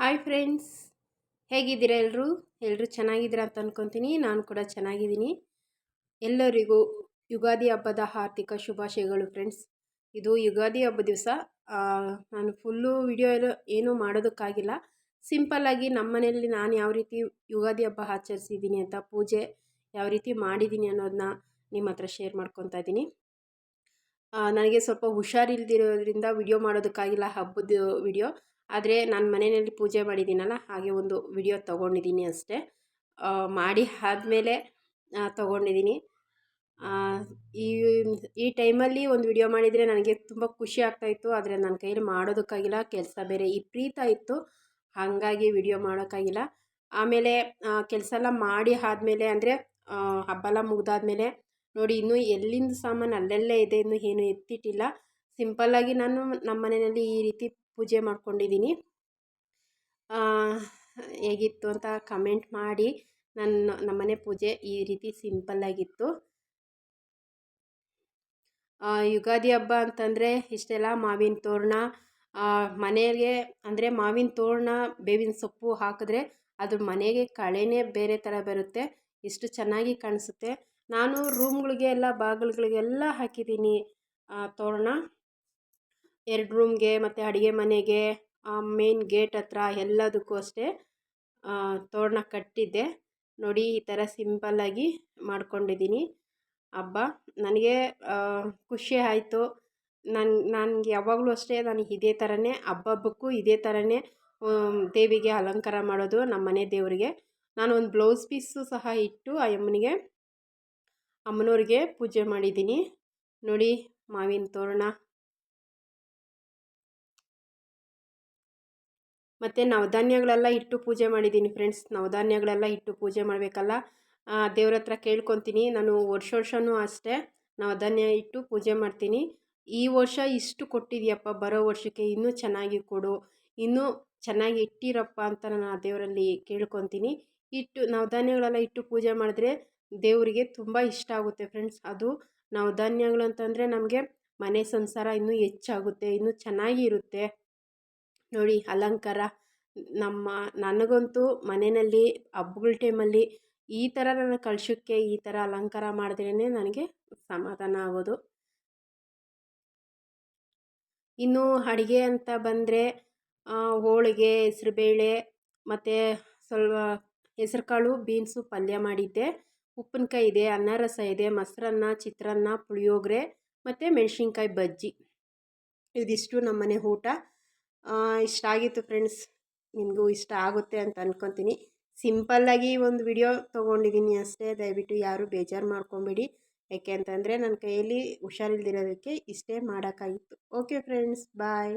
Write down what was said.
Hi friends ಹೇಗಿದ್ದೀರಾ ಎಲ್ಲರೂ ಎಲ್ಲರೂ ಚೆನ್ನಾಗಿದ್ದೀರಾ ಅಂತ ಅಂದ್ಕೊತೀನಿ ನಾನು ಕೂಡ ಚೆನ್ನಾಗಿದ್ದೀನಿ. ಎಲ್ಲರಿಗೂ ಯುಗಾದಿ ಹಬ್ಬದ ಆರ್ಥಿಕ ಶುಭಾಶಯಗಳು ಫ್ರೆಂಡ್ಸ್ ಇದು ಯುಗಾದಿ ಹಬ್ಬ ದಿವಸ. ನಾನು ಫುಲ್ಲು ವಿಡಿಯೋ ಎಲ್ಲ ಏನೂ ಮಾಡೋದಕ್ಕಾಗಿಲ್ಲ. ಸಿಂಪಲ್ಲಾಗಿ ನಮ್ಮ ಮನೆಯಲ್ಲಿ ನಾನು ಯಾವ ರೀತಿ ಯುಗಾದಿ ಹಬ್ಬ ಆಚರಿಸಿದ್ದೀನಿ ಅಂತ, ಪೂಜೆ ಯಾವ ರೀತಿ ಮಾಡಿದ್ದೀನಿ ಅನ್ನೋದನ್ನ ನಿಮ್ಮ ಹತ್ರ ಶೇರ್ ಮಾಡ್ಕೊತಾ ಇದ್ದೀನಿ. ನನಗೆ ಸ್ವಲ್ಪ ಹುಷಾರಿಲ್ದಿರೋದ್ರಿಂದ ವಿಡಿಯೋ ಮಾಡೋದಕ್ಕಾಗಿಲ್ಲ ಹಬ್ಬದ ವಿಡಿಯೋ ಆದರೆ ನಾನು ಮನೆಯಲ್ಲಿ ಪೂಜೆ ಮಾಡಿದ್ದೀನಲ್ಲ ಹಾಗೆ ಒಂದು ವಿಡಿಯೋ ತೊಗೊಂಡಿದ್ದೀನಿ ಅಷ್ಟೇ. ಮಾಡಿ ಆದಮೇಲೆ ತೊಗೊಂಡಿದ್ದೀನಿ ಈ ಈ ಟೈಮಲ್ಲಿ ಒಂದು ವಿಡಿಯೋ ಮಾಡಿದರೆ ನನಗೆ ತುಂಬ ಖುಷಿ ಆಗ್ತಾಯಿತ್ತು ಆದರೆ ನನ್ನ ಕೈಯಲ್ಲಿ ಮಾಡೋದಕ್ಕಾಗಿಲ್ಲ, ಕೆಲಸ ಬೇರೆ ಈ ಪ್ರೀತ ಇತ್ತು. ಹಾಗಾಗಿ ವಿಡಿಯೋ ಮಾಡೋಕ್ಕಾಗಿಲ್ಲ. ಆಮೇಲೆ ಕೆಲಸ ಎಲ್ಲ ಮಾಡಿ ಆದಮೇಲೆ ಅಂದರೆ ಹಬ್ಬ ಎಲ್ಲ ಮುಗ್ದಾದ್ಮೇಲೆ ನೋಡಿ, ಇನ್ನೂ ಎಲ್ಲಿಂದ ಸಾಮಾನು ಅಲ್ಲೆಲ್ಲೇ ಇದೆ, ಇನ್ನೂ ಏನು ಎತ್ತಿಟ್ಟಿಲ್ಲ. ಸಿಂಪಲ್ಲಾಗಿ ನಾನು ನಮ್ಮ ಮನೆಯಲ್ಲಿ ಈ ರೀತಿ ಪೂಜೆ ಮಾಡ್ಕೊಂಡಿದ್ದೀನಿ. ಹೇಗಿತ್ತು ಅಂತ ಕಮೆಂಟ್ ಮಾಡಿ. ನನ್ನ ನಮ್ಮನೆ ಪೂಜೆ ಈ ರೀತಿ ಸಿಂಪಲ್ಲಾಗಿತ್ತು ಯುಗಾದಿ ಹಬ್ಬ ಅಂತಂದರೆ ಇಷ್ಟೆಲ್ಲ ಮಾವಿನ ತೋರಣ. ಮನೆಗೆ ಅಂದರೆ ಮಾವಿನ ತೋರಣ, ಬೇವಿನ ಸೊಪ್ಪು ಹಾಕಿದ್ರೆ ಅದು ಮನೆಗೆ ಕಳೆನೇ ಬೇರೆ ಥರ ಬರುತ್ತೆ. ಇಷ್ಟು ಚೆನ್ನಾಗಿ ಕಾಣಿಸುತ್ತೆ. ನಾನು ರೂಮ್ಗಳಿಗೆ ಎಲ್ಲ ಬಾಗಿಲುಗಳಿಗೆಲ್ಲ ಹಾಕಿದ್ದೀನಿ ತೋರಣ. ಎರಡು ರೂಮ್ಗೆ ಮತ್ತು ಅಡುಗೆ ಮನೆಗೆ ಮೇನ್ ಗೇಟ್ ಹತ್ರ ಎಲ್ಲದಕ್ಕೂ ಅಷ್ಟೇ ತೋರಣ ಕಟ್ಟಿದ್ದೆ. ನೋಡಿ ಈ ಥರ ಸಿಂಪಲ್ಲಾಗಿ ಮಾಡ್ಕೊಂಡಿದ್ದೀನಿ. ಹಬ್ಬ ನನಗೆ ಖುಷಿ ಆಯಿತು. ನನ್ನ ನನಗೆ ಯಾವಾಗಲೂ ಅಷ್ಟೇ ನನಗೆ ಇದೇ ಥರನೇ ಹಬ್ಬ ಹಬ್ಬಕ್ಕೂ ಇದೇ ಥರನೇ ದೇವಿಗೆ ಅಲಂಕಾರ ಮಾಡೋದು ನಮ್ಮ ಮನೆ ದೇವರಿಗೆ. ನಾನು ಒಂದು ಬ್ಲೌಸ್ ಪೀಸು ಸಹ ಇಟ್ಟು ಆ ಅಮ್ಮನಿಗೆ, ಅಮ್ಮನವ್ರಿಗೆ ಪೂಜೆ ಮಾಡಿದ್ದೀನಿ. ನೋಡಿ ಮಾವಿನ ತೋರಣ. ಮತ್ತು ನವಧಾನ್ಯಗಳೆಲ್ಲ ಇಟ್ಟು ಪೂಜೆ ಮಾಡಿದ್ದೀನಿ ಫ್ರೆಂಡ್ಸ್ ನವಧಾನ್ಯಗಳೆಲ್ಲ ಇಟ್ಟು ಪೂಜೆ ಮಾಡಬೇಕಲ್ಲ? ದೇವ್ರ ಹತ್ರ ಕೇಳ್ಕೊತೀನಿ. ನಾನು ವರ್ಷ ವರ್ಷವೂ ಅಷ್ಟೇ ನವಧಾನ್ಯ ಇಟ್ಟು ಪೂಜೆ ಮಾಡ್ತೀನಿ. ಈ ವರ್ಷ ಇಷ್ಟು ಕೊಟ್ಟಿದೆಯಪ್ಪ, ಬರೋ ವರ್ಷಕ್ಕೆ ಇನ್ನೂ ಚೆನ್ನಾಗಿ ಕೊಡು. ಇನ್ನೂ ಚೆನ್ನಾಗಿ ಇಟ್ಟಿರಪ್ಪ ಅಂತ ನಾನು ಆ ದೇವರಲ್ಲಿ ಕೇಳ್ಕೊತೀನಿ. ಇಟ್ಟು, ನವಧಾನ್ಯಗಳೆಲ್ಲ ಇಟ್ಟು ಪೂಜೆ ಮಾಡಿದ್ರೆ ದೇವರಿಗೆ ತುಂಬ ಇಷ್ಟ ಆಗುತ್ತೆ ಫ್ರೆಂಡ್ಸ್ ಅದು ನವಧಾನ್ಯಗಳು ಅಂತಂದರೆ ನಮಗೆ ಮನೆ ಸಂಸಾರ ಇನ್ನೂ ಹೆಚ್ಚಾಗುತ್ತೆ, ಇನ್ನೂ ಚೆನ್ನಾಗಿ ಇರುತ್ತೆ ನೋಡಿ ಅಲಂಕಾರ, ನಮ್ಮ ನನಗಂತೂ ಮನೆಯಲ್ಲಿ ಹಬ್ಬಗಳ ಟೈಮಲ್ಲಿ ಈ ಥರ ನನ್ನ ಕಳಶಕ್ಕೆ ಈ ಥರ ಅಲಂಕಾರ ಮಾಡಿದ್ರೇ ನನಗೆ ಸಮಾಧಾನ ಆಗೋದು. ಇನ್ನು ಅಡುಗೆ ಅಂತ ಬಂದರೆ ಹೋಳಿಗೆ ಹೆಸ್ರುಬೇಳೆ ಮತ್ತು ಸ್ವಲ್ಪ ಹೆಸರುಕಾಳು, ಬೀನ್ಸು ಪಲ್ಯ ಮಾಡಿದ್ದೆ. ಉಪ್ಪಿನಕಾಯಿ ಇದೆ, ಅನ್ನ ರಸ ಇದೆ, ಮೊಸರನ್ನ, ಚಿತ್ರಾನ್ನ, ಪುಳಿಯೋಗರೆ, ಮತ್ತು ಮೆಣಸಿನ್ಕಾಯಿ ಬಜ್ಜಿ. ಇದಿಷ್ಟು ನಮ್ಮನೆ ಊಟ. ಇಷ್ಟ ಆಗಿತ್ತು ಫ್ರೆಂಡ್ಸ್ ನಿಮಗೂ ಇಷ್ಟ ಆಗುತ್ತೆ ಅಂತ ಅಂದ್ಕೊತೀನಿ ಸಿಂಪಲ್ಲಾಗಿ ಒಂದು ವಿಡಿಯೋ ತೊಗೊಂಡಿದ್ದೀನಿ ಅಷ್ಟೇ. ದಯವಿಟ್ಟು ಯಾರೂ ಬೇಜಾರು ಮಾಡ್ಕೊಬೇಡಿ. ಯಾಕೆ ಅಂತಂದರೆ ನನ್ನ ಕೈಯಲ್ಲಿ ಹುಷಾರಿಲ್ದಿರೋದಕ್ಕೆ ಇಷ್ಟೇ ಮಾಡೋಕ್ಕಾಗಿತ್ತು. Okay friends bye